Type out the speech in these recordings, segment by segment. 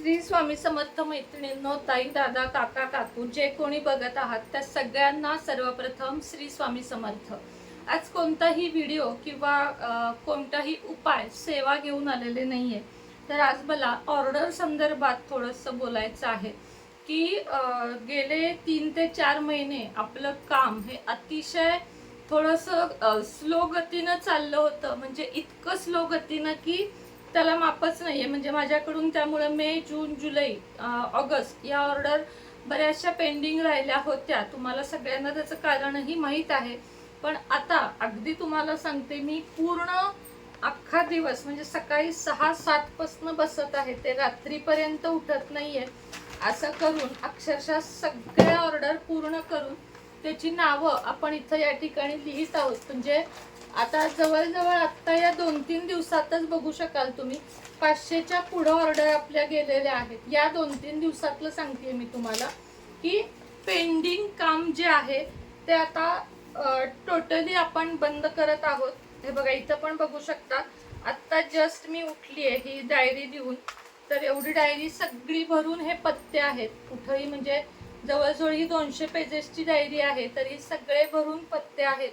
श्री स्वामी समर्थ मैत्रिणींनो ताई दादा काका काकू जे कोणी बघत आहात त्या सगळ्यांना सर्वप्रथम श्री स्वामी समर्थ. आज कोणताही व्हिडिओ किंवा कोणताही उपाय सेवा घेऊन आलेले नाहीये. तर आज मला ऑर्डर संदर्भात थोडंसं बोलायचं आहे की गेले तीन ते चार महिने आपलं काम हे अतिशय थोडंसं स्लो गतीनं चाललं होतं. म्हणजे इतकं स्लो गतीनं की त्याला मापच नाही आहे म्हणजे माझ्याकडून त्यामुळे मे जून जुलै ऑगस्ट या ऑर्डर बऱ्याचशा पेंडिंग राहिल्या होत्या. तुम्हाला सगळ्यांना त्याचं कारणही माहीत आहे. पण आता अगदी तुम्हाला सांगते मी पूर्ण अख्खा दिवस म्हणजे सकाळी सहा सातपासनं बसत आहे. ते रात्रीपर्यंत उठत नाही आहे असं करून अक्षरशः सगळ्या ऑर्डर पूर्ण करून त्याची नावं आपण इथं या ठिकाणी लिहित आहोत. म्हणजे आता जवळजवळ आत्ता या दोन तीन दिवसातच बघू शकाल तुम्ही पाचशेच्या पुढं ऑर्डर आपल्या गेलेल्या आहेत. या दोन तीन दिवसातलं सांगते मी तुम्हाला की पेंडिंग काम जे आहे ते आता टोटली आपण बंद करत आहोत. हे बघा इथं पण बघू शकता. आत्ता जस्ट मी उठली आहे ही डायरी देऊन तर एवढी डायरी सगळी भरून हे पत्ते आहेत. कुठंही म्हणजे जवळजवळ ही दोनशे पेजेसची डायरी आहे तरी सगळे भरून पत्ते आहेत.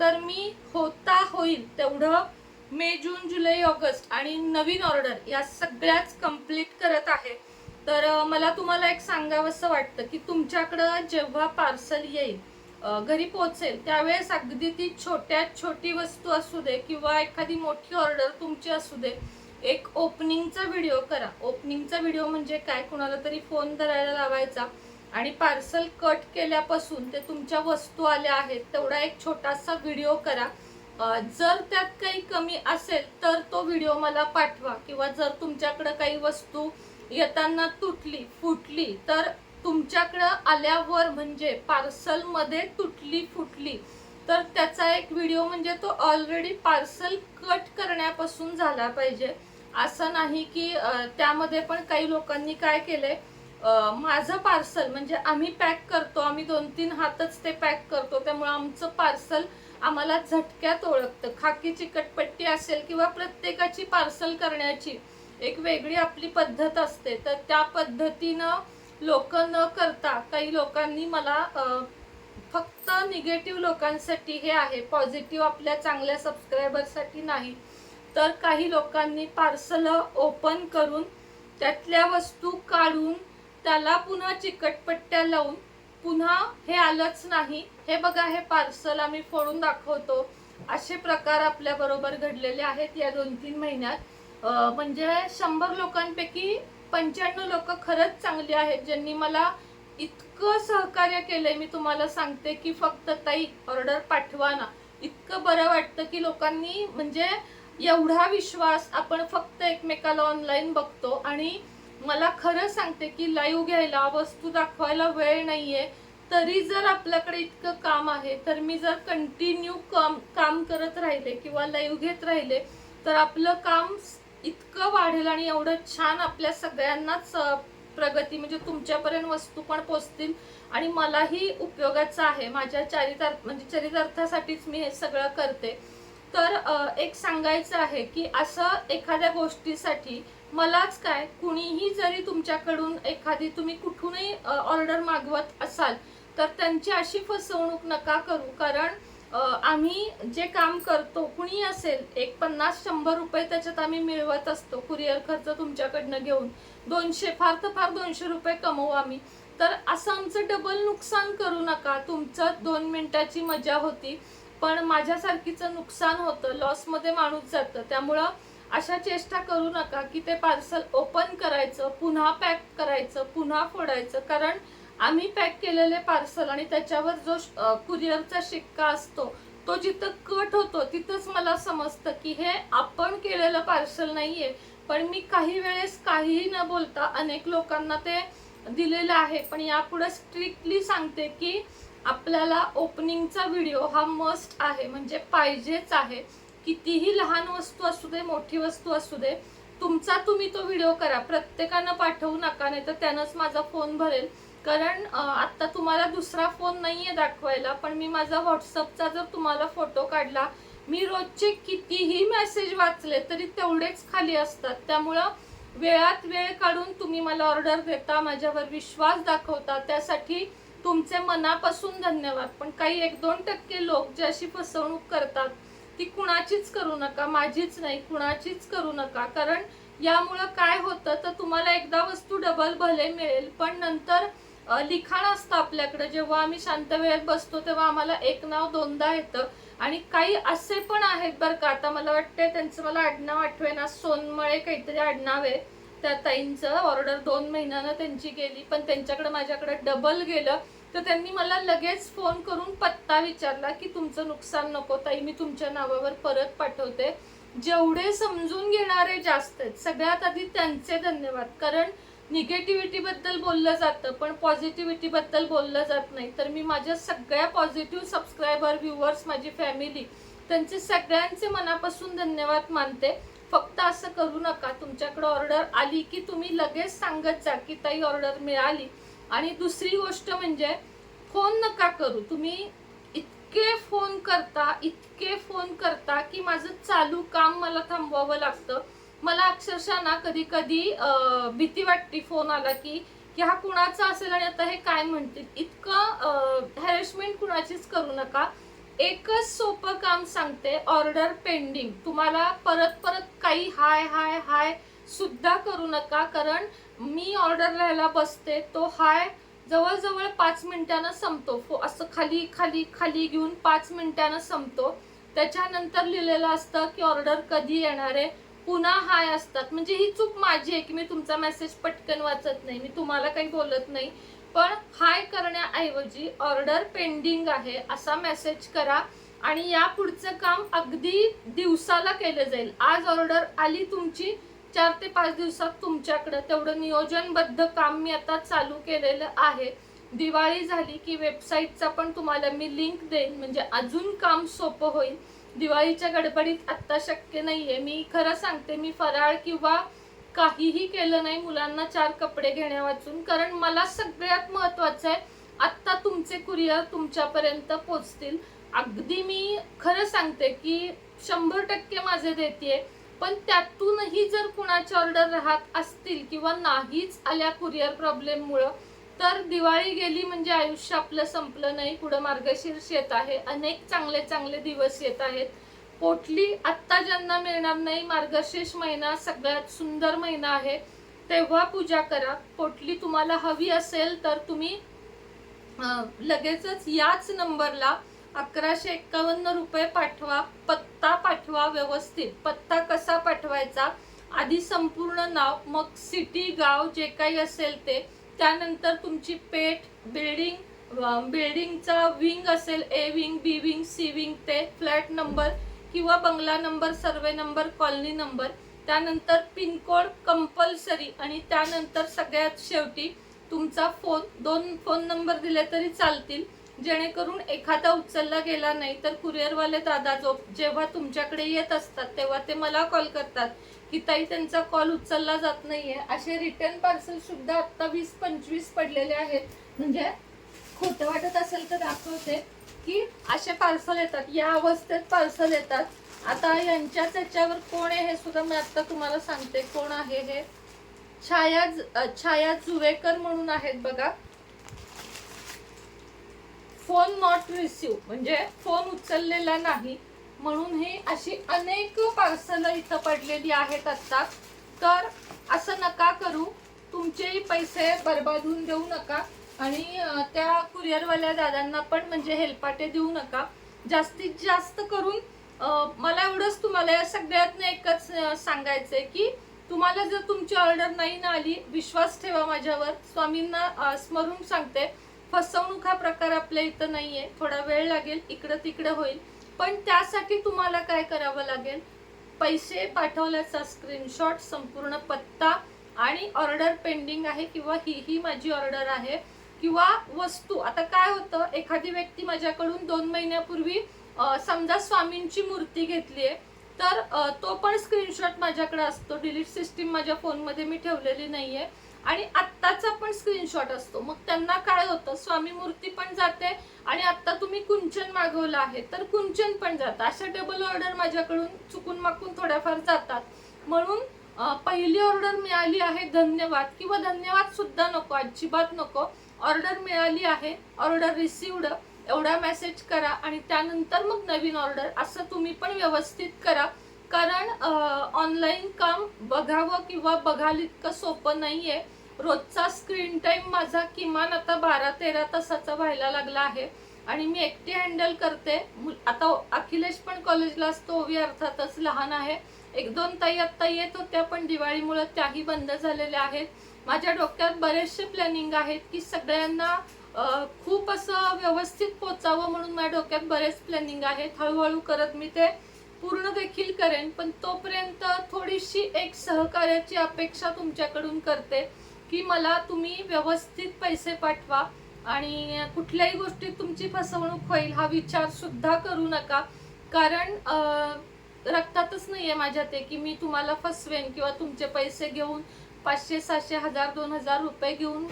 तर मी होता होईल तेवढं मे जून जुलै ऑगस्ट आणि नवीन ऑर्डर या सगळ्याच कंप्लीट करत आहे. तर मला तुम्हाला एक सांगावंसं वाटतं की तुमच्याकडं जेव्हा पार्सल येईल घरी पोहोचेल त्यावेळेस अगदी ती छोट्यात छोटी वस्तू असू दे किंवा एखादी मोठी ऑर्डर तुमची असू दे एक ओपनिंगचा व्हिडिओ करा. ओपनिंगचा व्हिडिओ म्हणजे काय? कुणाला तरी फोन धरायला लावायचा. आणि पार्सल कट केल्यापासून ते तुमच्या वस्तू आल्या आहेत तेवढा एक छोटासा व्हिडिओ करा. जर त्यात काही कमी असेल तर तो व्हिडिओ मला पाठवा. किंवा जर तुमच्याकडं काही वस्तू येताना तुटली फुटली तर तुमच्याकडं आल्यावर म्हणजे पार्सलमध्ये तुटली फुटली तर त्याचा एक व्हिडिओ म्हणजे तो ऑलरेडी पार्सल कट करण्यापासून झाला पाहिजे. असं नाही की त्यामध्ये पण काही लोकांनी काय केलंय माझं पार्सल म्हणजे आम्ही पॅक करतो आम्ही दोन तीन हातच ते पॅक करतो. त्यामुळे आमचं पार्सल आम्हाला झटक्यात ओळखतं. खाकी चिकटपट्टी असेल किंवा प्रत्येकाची पार्सल करण्याची एक वेगळी आपली पद्धत असते. तर त्या पद्धतीनं लोक न करता काही लोकांनी मला फक्त निगेटिव्ह लोकांसाठी हे आहे. पॉझिटिव्ह आपल्या चांगल्या सबस्क्रायबरसाठी नाही. तर काही लोकांनी पार्सल ओपन करून त्यातल्या वस्तू काढून त्याला पुन्हा चिकटपट्ट्या लावून पुन्हा हे आलंच नाही. हे बघा हे पार्सल आम्ही फोडून दाखवतो. असे प्रकार आपल्या बरोबर घडलेले आहेत या दोन तीन महिन्यात. म्हणजे शंभर लोकांपैकी पंच्याण्णव लोक खरंच चांगली आहेत ज्यांनी मला इतकं सहकार्य केलंय. मी तुम्हाला सांगते की फक्त ताई ऑर्डर पाठवा ना. इतकं बरं वाटतं की लोकांनी म्हणजे एवढा विश्वास आपण फक्त एकमेकाला ऑनलाईन बघतो आणि मला खरं सांगते की लाईव्ह घ्यायला वस्तू दाखवायला वेळ नाहीये. तरी जर आपल्याकडे इतकं काम आहे तर मी जर कंटिन्यू काम काम करत राहिले किंवा लाईव्ह घेत राहिले तर आपलं काम इतकं वाढेल आणि एवढं छान आपल्या सगळ्यांनाच प्रगती म्हणजे तुमच्यापर्यंत वस्तू पण पोचतील आणि मलाही उपयोगाचं आहे. माझ्या चरितार्थ म्हणजे चरितार्थासाठीच मी हे सगळं करते. तर एक सांगायचं आहे की असं एखाद्या गोष्टीसाठी मलाच काय कुणीही जरी तुमच्याकडून एखादी तुम्ही कुठूनही ऑर्डर मागवत असाल तर त्यांची अशी फसवणूक नका करू. कारण आम्ही जे काम करतो कुणी असेल एक पन्नास शंभर रुपये त्याच्यात आम्ही मिळवत असतो कुरिअर खर्च तुमच्याकडनं घेऊन. दोनशे फार तर फार दोनशे रुपये कमवू आम्ही. तर असं आमचं डबल नुकसान करू नका. तुमचं दोन मिनिटाची मजा होती. पण माझ्यासारखीचं नुकसान होतं लॉसमध्ये माणूस जातं. त्यामुळं अशा चेष्टा करू नका की ते पार्सल ओपन करायचं पुन्हा पॅक करायचं पुन्हा फोडायचं. कारण आम्ही पॅक केलेले पार्सल आणि त्याच्यावर जो कुरिअरचा शिक्का असतो तो जिथं कट होतो तिथंच मला समजतं की हे आपण केलेलं पार्सल नाहीये. पण मी काही वेळेस काहीही न बोलता अनेक लोकांना ते दिलेलं आहे. पण यापुढे स्ट्रिक्टली सांगते की आपल्याला ओपनिंगचा व्हिडिओ हा मस्ट आहे म्हणजे पाहिजेच आहे. कितीही लहान वस्तू असू दे मोठी वस्तू असू दे तुमचा तुम्ही तो व्हिडिओ करा. प्रत्येकानं पाठवू नका नाही तर त्यानंच माझा फोन भरेल. कारण आत्ता तुम्हाला दुसरा फोन नाही आहे दाखवायला पण मी माझा व्हॉट्सअपचा जर तुम्हाला फोटो काढला मी रोजचे कितीही मेसेज वाचले तरी तेवढेच खाली असतात. त्यामुळं वेळात वेळ काढून तुम्ही मला ऑर्डर देता माझ्यावर विश्वास दाखवता त्यासाठी तुमचे मनापासून धन्यवाद. पण काही एक दोन टक्के लोक जे अशी फसवणूक करतात ती कुणाचीच करू नका माझीच नाही कुणाचीच करू नका. कारण यामुळं काय होतं तर तुम्हाला एकदा वस्तू डबल भले मिळेल पण नंतर लिखाण असतं आपल्याकडे. जेव्हा आम्ही शांत वेळेत बसतो तेव्हा आम्हाला एक नाव दोनदा येतं. आणि काही असे पण आहेत बरं का. आता मला वाटतंय त्यांचं मला आडनाव आठवेना. सोनमळे काहीतरी आडनाव आहे त्या ताईंचं. ऑर्डर दोन महिन्यानं त्यांची गेली पण त्यांच्याकडे माझ्याकडे डबल गेलं. तर त्यांनी मला लगेच फोन करून पत्ता विचारला की तुमचं नुकसान नको ताई मी तुमच्या नावावर परत पाठवते. जेवढे समजून घेणारे जास्त आहेत सगळ्यात आधी त्यांचे धन्यवाद. कारण निगेटिव्हिटीबद्दल बोललं जातं पण पॉझिटिव्हिटीबद्दल बोललं जात नाही. तर मी माझ्या सगळ्या पॉझिटिव्ह सबस्क्रायबर व्ह्युअर्स माझी फॅमिली त्यांचे सगळ्यांचे मनापासून धन्यवाद मानते. फक्त असं करू नका तुमच्याकडे ऑर्डर आली की तुम्ही लगेच सांगत जा की ताई ऑर्डर मिळाली. आणि दुसरी गोष्ट म्हणजे फोन नका करू. तुम्ही इतके फोन करता इतके फोन करता की माझं चालू काम मला थांबवावं लागतं. मला अक्षरशः ना कधी कधी भीती वाटते फोन आला की की हा कुणाचा असेल आणि आता हे काय म्हणतील. इतकं हॅरेसमेंट कुणाचीच करू नका. एकच सोपं काम सांगते ऑर्डर पेंडिंग तुम्हाला परत परत काही हाय हाय हाय सुद्धा करू नका कारण मी ऑर्डर लिहायला बसते तो हाय जवळजवळ पाच मिनिटानं संपतो. फो असं खाली खाली खाली घेऊन पाच मिनिटानं संपतो. त्याच्यानंतर लिहिलेलं असतं की ऑर्डर कधी येणार आहे पुन्हा हाय असतात. म्हणजे ही चूक माझी आहे की मी तुमचा मेसेज पटकन वाचत नाही मी तुम्हाला काही बोलत नाही. पण हाय करण्याऐवजी ऑर्डर पेंडिंग आहे असा मेसेज करा. आणि या पुढचं काम अगदी दिवसाला केलं जाईल. आज ऑर्डर आली तुमची चार ते पाच दिवसात तुमच्याकडं तेवढं नियोजनबद्ध काम मी आता चालू केलेलं आहे. दिवाळी झाली की वेबसाईटचा पण तुम्हाला मी लिंक देईन. म्हणजे अजून काम सोपं होईल. दिवाळीच्या गडबडीत आत्ता शक्य नाही आहे मी खरं सांगते मी फराळ किंवा काहीही केलं नाही मुलांना चार कपडे घेण्या वाचून. कारण मला सगळ्यात महत्त्वाचं आहे आत्ता तुमचे कुरिअर तुमच्यापर्यंत पोचतील. अगदी मी खरं सांगते की शंभर टक्के माझे देते पण त्यातूनही जर कुणाची ऑर्डर राहत असतील किंवा नाहीच आल्या कुरिअर प्रॉब्लेममुळं तर दिवाळी गेली म्हणजे आयुष्य आपलं संपलं नाही पुढं मार्गशीर्ष येत आहे. अनेक चांगले चांगले दिवस येत आहेत. पोटली आत्ता ज्यांना मिळणार नाही मार्गशीर्ष महिना सगळ्यात सुंदर महिना आहे तेव्हा पूजा करा. पोटली तुम्हाला हवी असेल तर तुम्ही लगेचच याच नंबरला अकराशे एक्कावन्न रुपये पाठवा पत्ता पाठवा व्यवस्थित. पत्ता कसा पाठवायचा? आधी संपूर्ण नाव मग सिटी गाव जे काही असेल ते. त्यानंतर तुमची पेठ बिल्डिंग बिल्डिंगचा विंग असेल A wing B wing C wing ते फ्लॅट नंबर किंवा बंगला number survey number colony number त्यानंतर पिनकोड कंपल्सरी आणि त्यानंतर सगळ्यात शेवटी तुमचा फोन दोन फोन नंबर दिले तरी चालतील. जेणेकरून एखादा उचलला गेला नाही तर कुरिअरवाले दादा जो जेव्हा तुमच्याकडे येत असतात तेव्हा ते मला कॉल करतात की ताई त्यांचा कॉल उचलला जात नाहीये. असे रिटर्न पार्सल सुद्धा आता वीस पंचवीस पडलेले आहेत. म्हणजे खोटं वाटत असेल तर दाखवते की असे पार्सल येतात. या अवस्थेत पार्सल येतात. आता यांच्याच याच्यावर कोण आहे हे सुद्धा मी आत्ता तुम्हाला सांगते. कोण आहे हे? छाया ज- छाया जुवेकर म्हणून आहेत बघा. फोन नॉट रिसिव्ह म्हणजे फोन उचललेला नाही म्हणून हे अशी अनेक पार्सल इथं पडलेली आहेत आत्ता तर असं नका करू तुमचेही पैसे बर्बाद होऊन देऊ नका. आणि त्या कुरिअरवाल्या दादांना पण म्हणजे हेलपाटे देऊ नका. जास्तीत जास्त करून मला एवढंच तुम्हाला या सगळ्यातनं एकच सांगायचं सांगायचंय की तुम्हाला जर तुमची ऑर्डर नाही ना आली विश्वास ठेवा माझ्यावर. स्वामींना स्मरून सांगते. फसवणूक हा प्रकार आपल्या इथं नाहीये. थोडा वेळ लागेल इकडं तिकडं होईल. पण त्यासाठी तुम्हाला काय करावं लागेल? पैसे पाठवल्याचा स्क्रीनशॉट संपूर्ण पत्ता आणि ऑर्डर पेंडिंग आहे किंवा ही ही माझी ऑर्डर आहे किंवा वस्तू. आता काय होतं? एखादी व्यक्ती माझ्याकडून दोन महिन्यापूर्वी समजा स्वामींची मूर्ती घेतली आहे तर तो पण स्क्रीनशॉट माझ्याकडे असतो. डिलीट सिस्टीम माझ्या फोनमध्ये मी ठेवलेली नाही आहे आणि आत्ताचा पण स्क्रीनशॉट असतो. मग त्यांना काय होतं? स्वामी मूर्ती पण जाते आणि आत्ता तुम्ही कुंचन मागवलं आहे तर कुंचन पण जातं. अशा डबल ऑर्डर माझ्याकडून चुकून माकून थोड्याफार जातात. म्हणून पहिली ऑर्डर मिळाली आहे धन्यवाद किंवा धन्यवाद सुद्धा नको अजिबात नको. ऑर्डर मिळाली आहे ऑर्डर रिसिवड एवढा मेसेज करा आणि त्यानंतर मग नवीन ऑर्डर असं तुम्ही पण व्यवस्थित करा. कारण ऑनलाईन काम बघावं किंवा बघाल इतकं सोपं नाही आहे रोजचा स्क्रीन टाईम माझा किमान आता बारा तेरा तासाचा व्हायला लागला आहे. आणि मी एकटी हँडल करते. आता अखिलेश पण कॉलेजला असतो ओवी अर्थातच लहान आहे. एक दोन ताई आत्ता येत होत्या पण दिवाळीमुळे त्याही बंद झालेल्या आहेत. माझ्या डोक्यात बरेचसे प्लॅनिंग आहेत की सगळ्यांना खूप असं व्यवस्थित पोचावं म्हणून माझ्या डोक्यात बरेच प्लॅनिंग आहेत. हळूहळू करत मी ते पूर्ण देखील करेन पण तोपर्यंत थोडीशी एक सहकार्याची अपेक्षा तुमच्याकडून करते की मला तुम्ही व्यवस्थित पैसे पाठवा आणि कुठल्याही गोष्टीत तुमची फसवणूक होईल हा विचार सुद्धा करू नका. कारण रक्तातच नाही आहे माझ्या ते की मी तुम्हाला फसवेन किंवा तुमचे पैसे घेऊन पाचशे सहाशे हजार दोन हजार रुपये घेऊन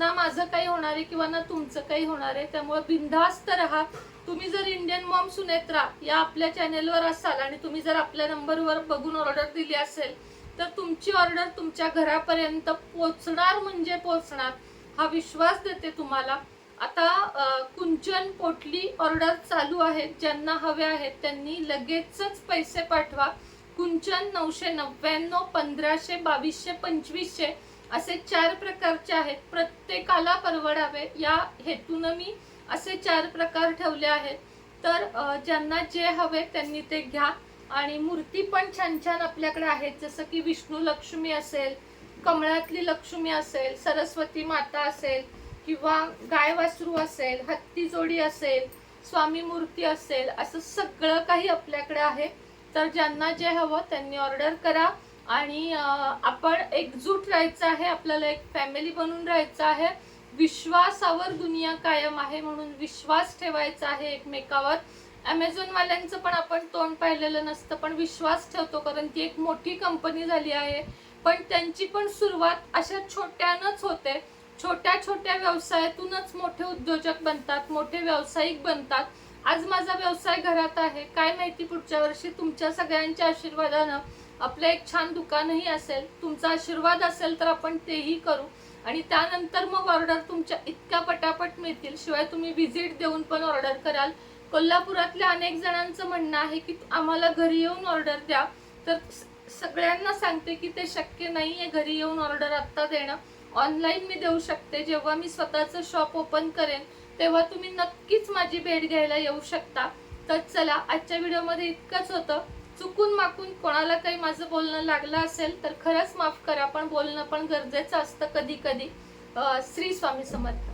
ना माझं काही होणार आहे किंवा ना तुमचं काही होणार आहे त्यामुळे बिनधास्त राहा. तुम्ही जर इंडियन मॉम सुनेत्रा या आपल्या चॅनेलवर असाल आणि तुम्ही जर आपल्या नंबरवर बघून ऑर्डर दिली असेल तर तुमची ऑर्डर तुमच्या घरापर्यंत पोचणार म्हणजे पोचणार. हा विश्वास देते तुम्हाला. आता कुंचन पोटली ऑर्डर चालू आहेत ज्यांना हवे आहेत त्यांनी लगेचच पैसे पाठवा. कुंचन नऊशे नव्याण्णव पंधराशे बावीसशे पंचवीसशे असे चार प्रकारचे आहेत. प्रत्येकाला परवडावे. या हेतून मी असे चार प्रकार ठेवले आहेत. तर ज्यांना जे हवे त्यांनी ते घ्या. आणि मूर्ती पण छान छान आपल्याकडे आहेत. जसं की विष्णू लक्ष्मी असेल कमळातली लक्ष्मी असेल सरस्वती माता असेल किंवा गाय वासरू असेल हत्ती जोडी असेल स्वामी मूर्ती असेल असं सगळं काही आपल्याकडे आहे. तर ज्यांना जे हवं त्यांनी ऑर्डर करा. आणि आपण एकजूट राहायचं आहे आपल्याला एक फॅमिली बनून राहायचं आहे. विश्वासावर दुनिया कायम आहे म्हणून विश्वास ठेवायचा आहे एकमेकावर. ॲमेझॉनवाल्यांचं पण आपण तोंड पाहिलेलं नसतं पण विश्वास ठेवतो कारण ती एक मोठी कंपनी झाली आहे. पण त्यांची पण सुरुवात अशा छोट्यानंच होते. छोट्या छोट्या व्यवसायातूनच मोठे उद्योजक बनतात मोठे व्यावसायिक बनतात. आज माझा व्यवसाय घरात आहे. काय माहिती पुढच्या वर्षी तुमच्या सगळ्यांच्या आशीर्वादानं आपलं एक छान दुकानही असेल तुमचा आशीर्वाद असेल तर आपण तेही करू. आणि त्यानंतर मग ऑर्डर तुमच्या इतक्या पटापट मिळतील. शिवाय तुम्ही व्हिजिट देऊन पण ऑर्डर कराल. कोल्हापुरातल्या अनेक जणांचं म्हणणं आहे की आम्हाला घरी येऊन ऑर्डर द्या. तर स- सगळ्यांना सांगते की ते शक्य नाही आहे घरी येऊन ऑर्डर आत्ता देणं. ऑनलाईन मी देऊ शकते. जेव्हा मी स्वतःचं शॉप ओपन करेन तेव्हा तुम्ही नक्कीच माझी भेट घ्यायला येऊ शकता. तर चला आजच्या व्हिडिओमध्ये इतकंच होतं. चुकून माकून कोणाला काही माझं बोलणं लागलं असेल तर खरंच माफ करा पण बोलणं पण गरजेचं असतं कधी कधी. श्री स्वामी समर्थ.